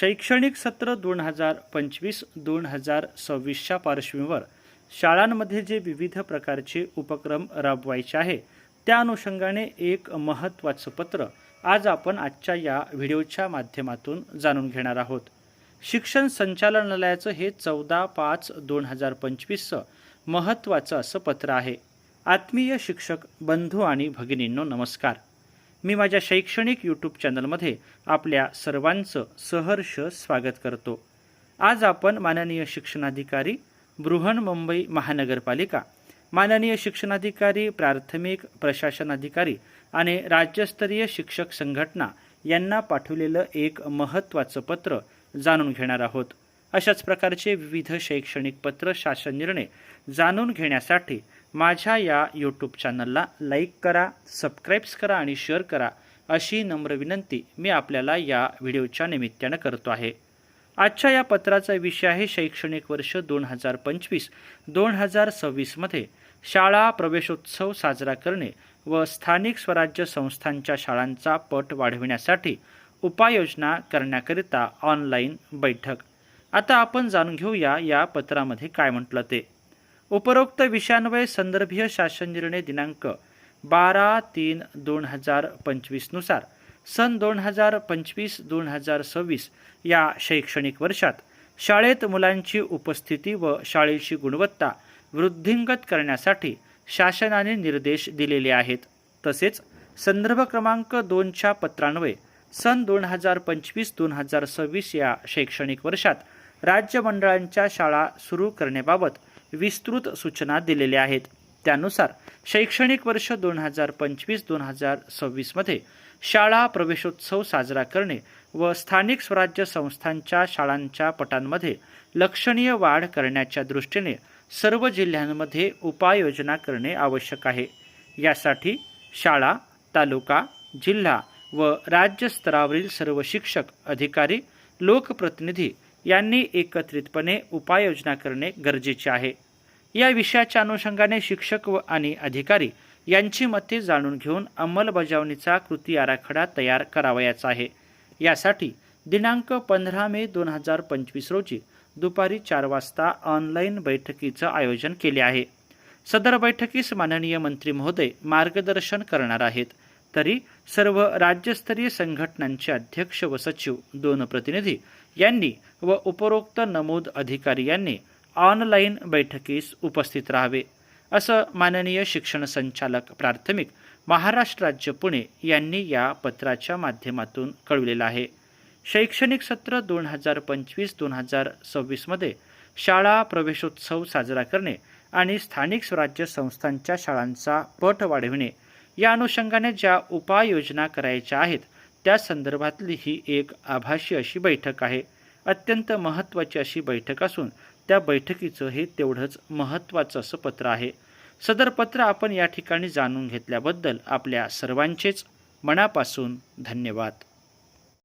शैक्षणिक सत्र दोन हजार पंचवीस दोन हजार सव्वीसच्या पार्श्वभूमीवर शाळांमध्ये जे विविध प्रकारचे उपक्रम राबवायचे आहे त्या अनुषंगाने एक महत्त्वाचं पत्र आज आपण आजच्या या व्हिडिओच्या माध्यमातून जाणून घेणार आहोत. शिक्षण संचालनालयाचं हे चौदा पाच दोन हजार पंचवीसचं महत्त्वाचं असं पत्र आहे. आत्मीय शिक्षक बंधू आणि भगिनींनो नमस्कार. मी माझ्या शैक्षणिक यूट्यूब चॅनलमध्ये आपल्या सर्वांचं सहर्ष स्वागत करतो. आज आपण माननीय शिक्षणाधिकारी बृहन्मुंबई महानगरपालिका माननीय शिक्षणाधिकारी प्राथमिक प्रशासन अधिकारी आणि राज्यस्तरीय शिक्षक संघटना यांना पाठवलेलं एक महत्त्वाचं पत्र जाणून घेणार आहोत. अशाच प्रकारचे विविध शैक्षणिक पत्र शासन निर्णय जाणून घेण्यासाठी माझ्या या यूट्यूब चॅनलला लाईक करा सबस्क्राईब्स करा आणि शेअर करा अशी नम्र विनंती मी आपल्याला या व्हिडिओच्या निमित्तानं करतो आहे. आजच्या या पत्राचा विषय आहे शैक्षणिक वर्ष दोन हजार पंचवीस दोन हजार सव्वीसमध्ये शाळा प्रवेशोत्सव साजरा करणे व स्थानिक स्वराज्य संस्थांच्या शाळांचा पट वाढविण्यासाठी उपाययोजना करण्याकरिता ऑनलाईन बैठक. आता आपण जाणून घेऊया या पत्रामध्ये काय म्हटलं ते. उपरोक्त विषयान्वये संदर्भीय शासन निर्णय दिनांक बारा तीन दोन हजार पंचवीसनुसार सन दोन हजार पंचवीस दोन हजार सव्वीस या शैक्षणिक वर्षात शाळेत मुलांची उपस्थिती व शाळेची गुणवत्ता वृद्धिंगत करण्यासाठी शासनाने निर्देश दिलेले आहेत. तसेच संदर्भ क्रमांक दोनच्या पत्रान्वये सन दोन हजार पंचवीस दोन हजार सव्वीस या शैक्षणिक वर्षात राज्य मंडळांच्या शाळा सुरू करण्याबाबत विस्तृत सूचना दिलेल्या आहेत. त्यानुसार शैक्षणिक वर्ष दोन हजार पंचवीस दोन हजार सव्वीसमध्ये शाळा प्रवेशोत्सव साजरा करणे व स्थानिक स्वराज्य संस्थांच्या शाळांच्या पटांमध्ये लक्षणीय वाढ करण्याच्या दृष्टीने सर्व जिल्ह्यांमध्ये उपाययोजना करणे आवश्यक आहे. यासाठी शाळा तालुका जिल्हा व राज्य स्तरावरील सर्व शिक्षक अधिकारी लोकप्रतिनिधी यांनी एकत्रितपणे उपाययोजना करणे गरजेचे आहे. या विषयाच्या अनुषंगाने शिक्षक व आणि अधिकारी यांची मते जाणून घेऊन अंमलबजावणीचा कृती आराखडा तयार करावयाचा आहे. यासाठी दिनांक पंधरा मे दोन हजार पंचवीस रोजी दुपारी चार वाजता ऑनलाईन बैठकीचं आयोजन केले आहे. सदर बैठकीस माननीय मंत्री महोदय मार्गदर्शन करणार आहेत. तरी सर्व राज्यस्तरीय संघटनांचे अध्यक्ष व सचिव दोन प्रतिनिधी यांनी व उपरोक्त नमूद अधिकारी यांनी ऑनलाईन बैठकीस उपस्थित राहावे असं माननीय शिक्षण संचालक प्राथमिक महाराष्ट्र राज्य पुणे यांनी या पत्राच्या माध्यमातून कळविलेलं आहे. शैक्षणिक सत्र दोन हजार पंचवीस दोन हजार सव्वीसमध्ये शाळा प्रवेशोत्सव साजरा करणे आणि स्थानिक स्वराज्य संस्थांच्या शाळांचा पट वाढविणे या अनुषंगाने ज्या उपाययोजना करायच्या आहेत त्या संदर्भातली ही एक आभाषी अशी बैठक आहे. अत्यंत महत्त्वाची अशी बैठक असून त्या बैठकीचं हे तेवढंच महत्त्वाचं असं पत्र आहे. सदर पत्र आपण या ठिकाणी जाणून घेतल्याबद्दल आपल्या सर्वांचेच मनापासून धन्यवाद.